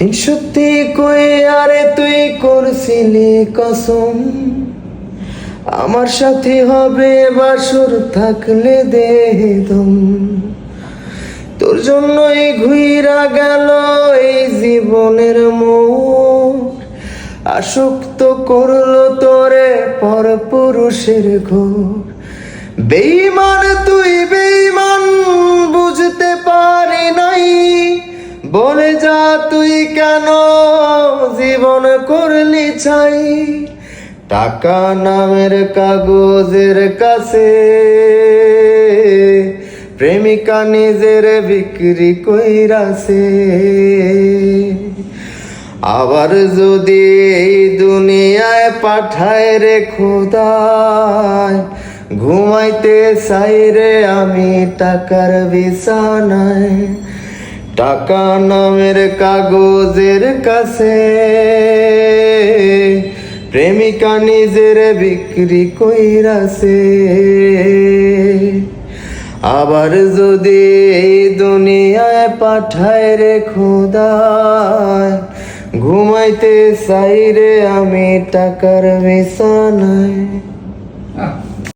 সত্যি কই আরে তুই করছিলি কসম? আমার সাথে হবে বাসর থাকলে দেদম তোর জন্যই ঘুইরা গেল এই জীবনের মোর আসক্ত করল তোরে পর পুরুষের ঘোর। বেইমান তুই বলে যা তুই কেন? জীবন করলি চাই টাকা নামের কাগজের কাছে। প্রেমিকা নিজের বিক্রি কইরাছে। আবার যদি এই দুনিয়ায় পাঠায় রে খোদায় ঘুমাইতে চাই রে আমি টাকার বিছানায়। টাকা নামের কাগজের কাছে। প্রেমিকা নিজের বিক্রি কইরাছে। আবার যদি এই দুনিয়ায় পাঠায় রে খোদায়, ঘুমাইতে চাই রে আমি টাকার বিছানায়।